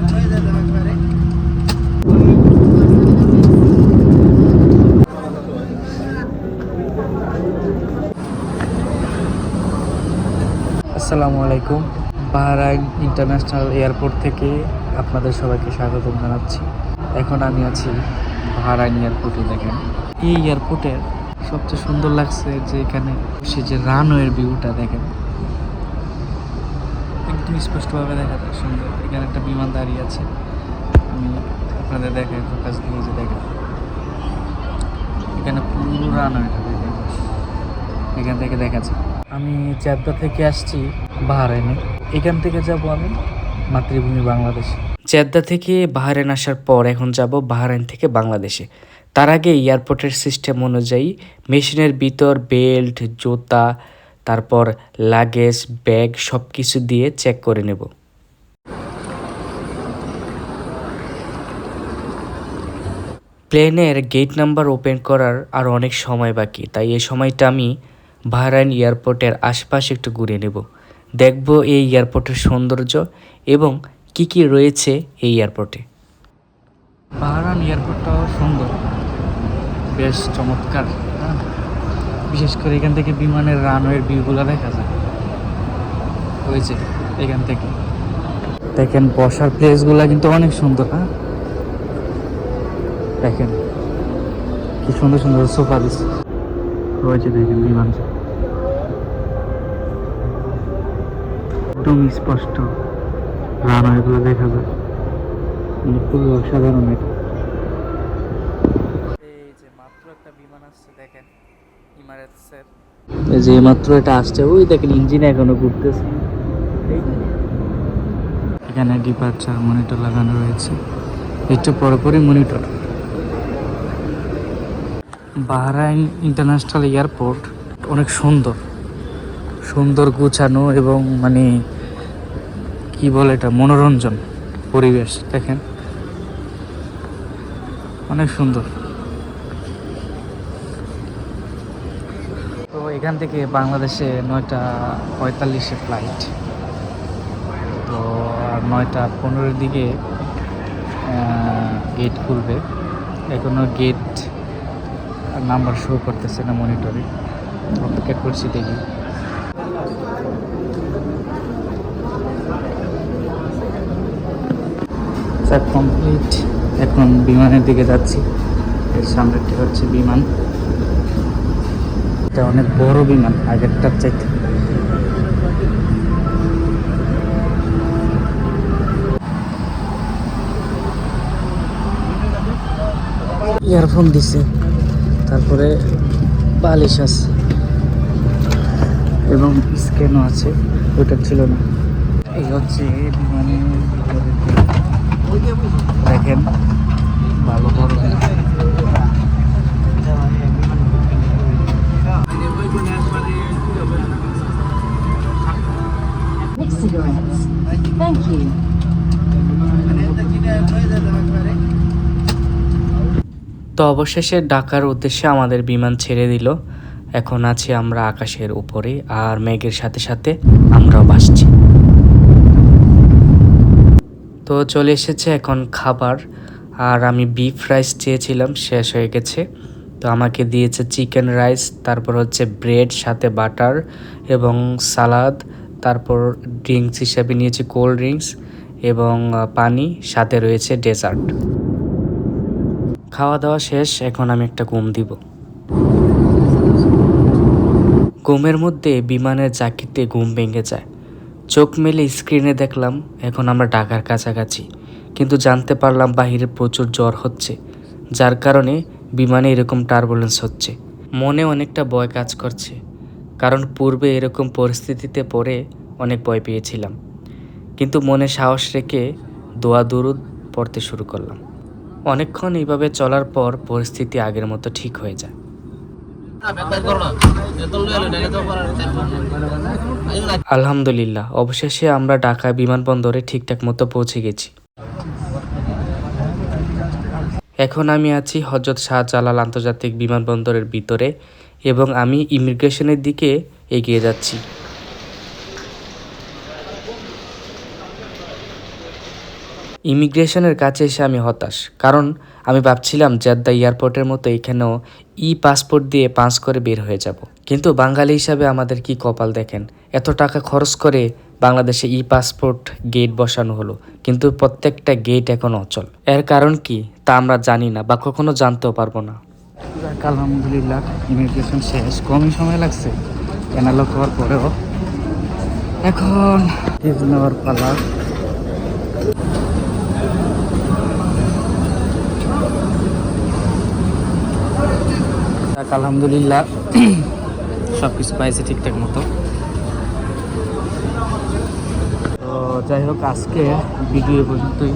আসসালামু আলাইকুম। Bahrain international airport থেকে আপনাদের সবাইকে স্বাগতম জানাচ্ছি। এখন আমি আছি বাহরাইন এয়ারপোর্টে দেখেন। এই এয়ারপোর্টের সবচেয়ে সুন্দর লাগছে যে এখানে সে যে রানওয়ের ভিউটা দেখেন। একদম স্পষ্টভাবে দেখা যায় সুন্দর। এখানে একটা বিমান দাঁড়িয়ে আছে। আমি আপনাদের দেখাই, ফোকাস দিয়ে যে দেখেন। এখানে পুরো রানওয়েটা এখান থেকে দেখা যায় আমি জেদ্দা থেকে আসছি বাহারাইনে। এখান থেকে যাব আমি মাতৃভূমি বাংলাদেশে। জেদ্দা থেকে বাহারাইন আসার পর এখন যাব বাহারাইন থেকে বাংলাদেশে। তার আগে এয়ারপোর্টের সিস্টেম অনুযায়ী মেশিনের ভিতর বেল্ট, জুতা, তারপর লাগেজ, ব্যাগ সব কিছু দিয়ে চেক করে নেব। প্লেনের গেট নাম্বার ওপেন করার আর অনেক সময় বাকি। তাই এই সময়টা আমি বাহরাইন এয়ারপোর্টের আশপাশে একটু ঘুরে নেব। দেখব এই এয়ারপোর্টের সৌন্দর্য এবং কি কি রয়েছে এই এয়ারপোর্টে। বাহরাইন এয়ারপোর্টটাও সুন্দর। বেশ চমৎকার হ্যাঁ। বিশেষ করে এখান থেকে বিমানের রানওয়ের ভিউগুলো দেখা যায়। হয়েছে এখান থেকে। দেখেন, বসার প্লেসগুলো কিন্তু অনেক সুন্দর হ্যাঁ। দেখেন কি সুন্দর সুন্দর সোফা রয়েছে দেখেন বিমান একদম স্পষ্ট। রানওয়েগুলো দেখা যায়। মানে খুবই অসাধারণ এটা। এই যে মাত্র একটা বিমান আসছে দেখেন ইমারেটসের এই যে মাত্র এটা আসছে ওই দেখেন ইঞ্জিন এখনও ঘুরতেছে। এখানে ডিপার্চার মনিটর লাগানো রয়েছে। একটু পরপরই মনিটর। বাহরাইন ইন্টারন্যাশনাল এয়ারপোর্ট অনেক সুন্দর। সুন্দর গুছানো এবং মানে কি বলে এটা, মনোরঞ্জন পরিবেশ, দেখেন। অনেক সুন্দর। তো এখান থেকে বাংলাদেশে নয়টা পঁয়তাল্লিশে ফ্লাইট তো নয়টা পনেরোর দিকে গেট খুলবে। এখনও গেট নাম্বার শো করতেছে না মনিটরে অপেক্ষা করছি দেখি। স্যার কমপ্লিট এখন বিমানের দিকে যাচ্ছি। এর সামনেটি হচ্ছে বিমান। এটা অনেক বড় বিমান আগেরটার চাইতে। ইয়ারফোন দিছে। তারপরে বালিশ আছে এবং স্ক্যানও আছে ওটা ছিল না এই হচ্ছে। দেখেন, ভালো বড় Mixed cigarettes. Thank you. তো অবশেষে ঢাকার উদ্দেশ্যে আমাদের বিমান ছেড়ে দিল। এখন আছি আমরা আকাশের উপরে আর মেঘের সাথে সাথে আমরাও ভাসছি। তো চলে এসেছে এখন খাবার। আর আমি বিফ রাইস চেয়েছিলাম, শেষ হয়ে গেছে। তো আমাকে দিয়েছে চিকেন রাইস তারপর হচ্ছে ব্রেড সাথে বাটার এবং সালাদ তারপর ড্রিঙ্কস হিসাবে নিয়েছি কোল্ড ড্রিঙ্কস এবং পানি, সাথে রয়েছে ডেজার্ট খাওয়া দাওয়া শেষ, এখন আমি একটা ঘুম দিব। ঘুমের মধ্যে বিমানের জাকিতে ঘুম ভেঙে যায়। চোখ মেলে স্ক্রিনে দেখলাম, এখন আমরা ঢাকার কাছাকাছি। কিন্তু জানতে পারলাম বাহিরে প্রচুর জ্বর হচ্ছে, যার কারণে বিমানে এরকম টার্বুলেন্স হচ্ছে। মনে অনেকটা ভয় কাজ করছে, কারণ পূর্বে এরকম পরিস্থিতিতে পড়ে অনেক ভয় পেয়েছিলাম। কিন্তু মনে সাহস রেখে দোয়া দুরুদ পড়তে শুরু করলাম। অনেকক্ষণ এইভাবে চলার পর পরিস্থিতি আগের মতো ঠিক হয়ে যায়। আলহামদুলিল্লাহ, অবশেষে আমরা ঢাকা বিমানবন্দরে ঠিকঠাক মতো পৌঁছে গেছি। এখন আমি আছি হজরত শাহজালাল আন্তর্জাতিক বিমানবন্দরের ভিতরে এবং আমি ইমিগ্রেশনের দিকে এগিয়ে যাচ্ছি। ইমিগ্রেশনের কাছে এসে আমি হতাশ। কারণ আমি ভাবছিলাম জেদ্দা এয়ারপোর্টের মতো এখানেও ই পাসপোর্ট দিয়ে পাস করে বের হয়ে যাব। কিন্তু বাঙালি হিসাবে আমাদের কি কপাল দেখেন? এত টাকা খরচ করে বাংলাদেশে ই পাসপোর্ট গেট বসানো হলো, কিন্তু প্রত্যেকটা গেট এখন অচল। এর কারণ কি তা আমরা জানি না বা কখনো জানতেও পারব না। আলহামদুলিল্লাহ, ইমিগ্রেশন শেষ। কমই সময় লাগছে। এনালগ হওয়ার পরেও। এখন পালা। আলহামদুলিল্লাহ। সব কিছু পাইছে ঠিকঠাক মতো। তো যাই হোক, আজকে ভিডিও পর্যন্তই।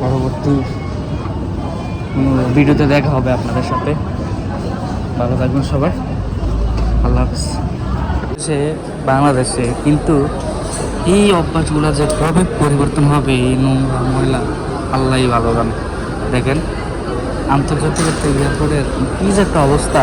পরবর্তী ভিডিওতে দেখা হবে আপনাদের সাথে। ভালো থাকবেন সবাই। আল্লাহ হাফিজ। সে বাংলাদেশে, কিন্তু এই অভ্যাসগুলো যে কবে পরিবর্তন হবে, এই নোংরা ময়লা, আল্লাহই ভালো দেখেন। আন্তর্জাতিক একটা এয়ারপোর্টের কী যে একটা অবস্থা